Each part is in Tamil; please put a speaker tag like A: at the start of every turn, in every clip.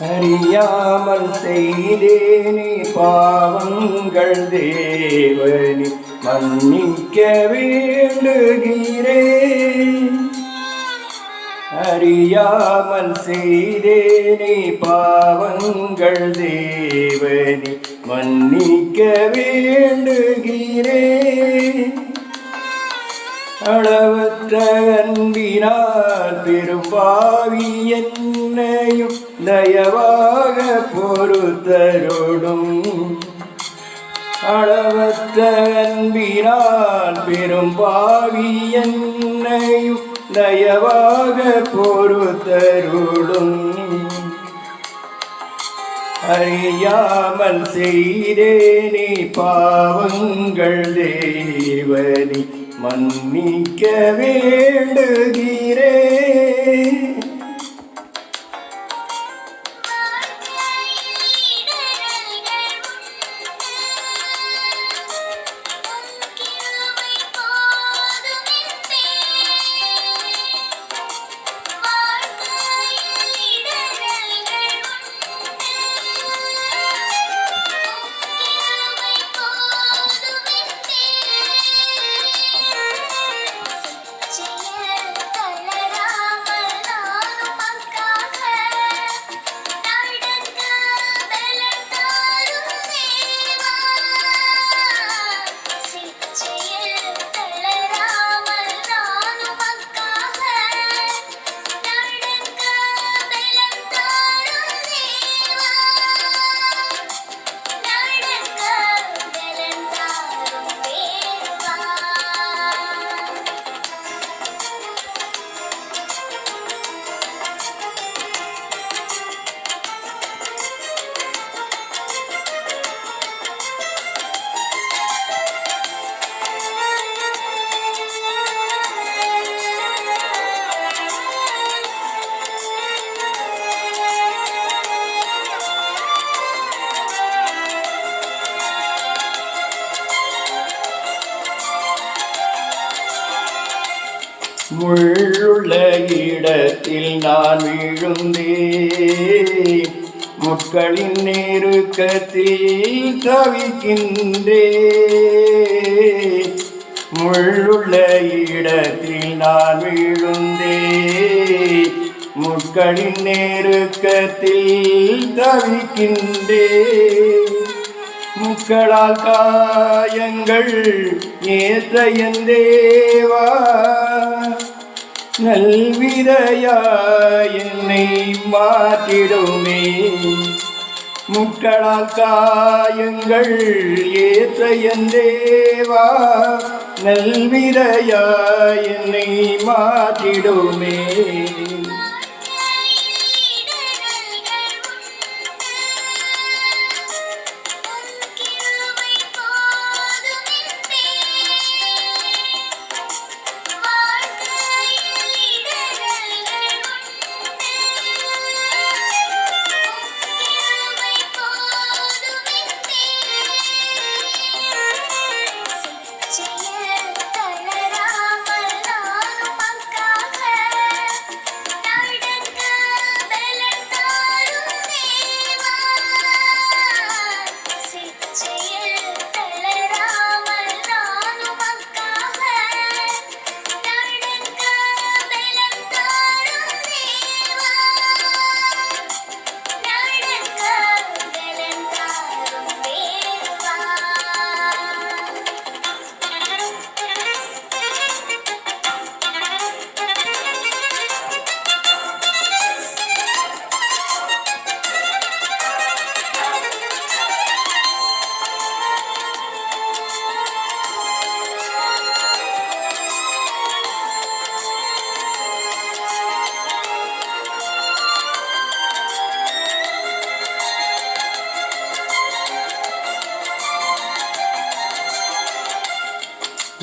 A: அறியாமல் செய்தேனே பாவங்கள் தேவனி மன்னிக்க வேண்டுகிறேன். அறியாமல் செய்தேனே பாவங்கள் தேவனி மன்னிக்க வேண்டுகிறேன். அளவற்ற அன்பினால் பெரும்பாவி என்னையும் தயவாக பொறுத்தருடும் அளவற்ற அன்பினால் பெரும்பாவி என்னையும் தயவாக பொறுத்தருடும் அறியாமல் செய்தேனே பாவங்கள் தேவனி மன்னிக்க வேண்டுகிறேன். முள்ளுள்ள இடத்தில் நான் விழுந்தேன். முட்களின் நெருக்கத்தில் தவிக்கின்றேன். முள்ளுள்ள இடத்தில் நான் விழுந்தேன். முட்களின் நெருக்கத்தில் தவிக்கின்றேன். முக்களால் காயங்கள் ஏற்ற என் தேவா. நல்விதையா என்னை மாற்றிடுமே. முக்களால் காயங்கள் ஏற்ற என் தேவா. நல்விதையா என்னை மாற்றிடுமே.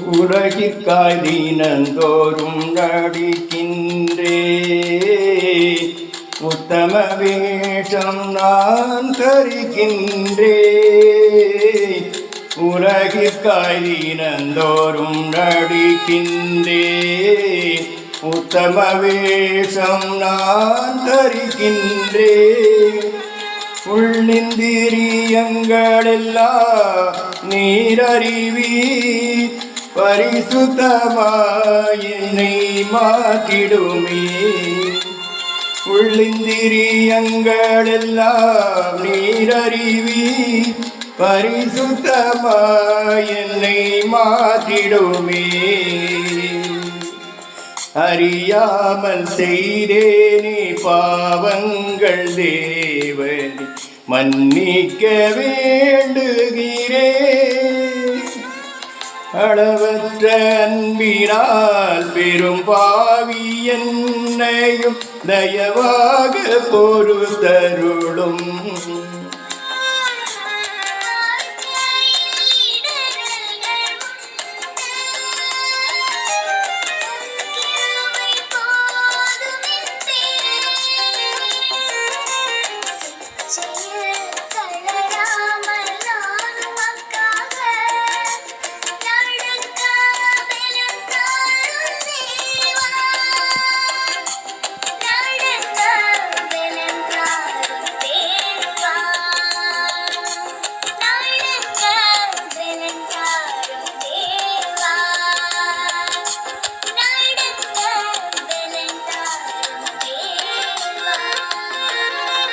A: உலகிற்காய் தீனந்தோறும் நடிக்கின்றே. உத்தம வேஷம் நான் தருகின்றே. உலகிற்காய் தீனந்தோறும் நடிக்கின்றே. உத்தம வேஷம் நான் தருகின்றே. உள்ளிந்திரியங்களெல்லாம் நீரறிவீர். பரிசுத்தமாயினை என்னை மாற்றிடுமே. உள்ளிந்திரியங்களெல்லாம் நீரறிவி பரிசுத்தமாயினை மாற்றிடுமே. அறியாமல் செய்தேனே பாவங்கள் தேவன் மன்னிக்க வேண்டுகிறேன். அளவற்ற அன்பினால் பெரும் பாவி என்னையும் தயவாக பொறுத்தருளும்.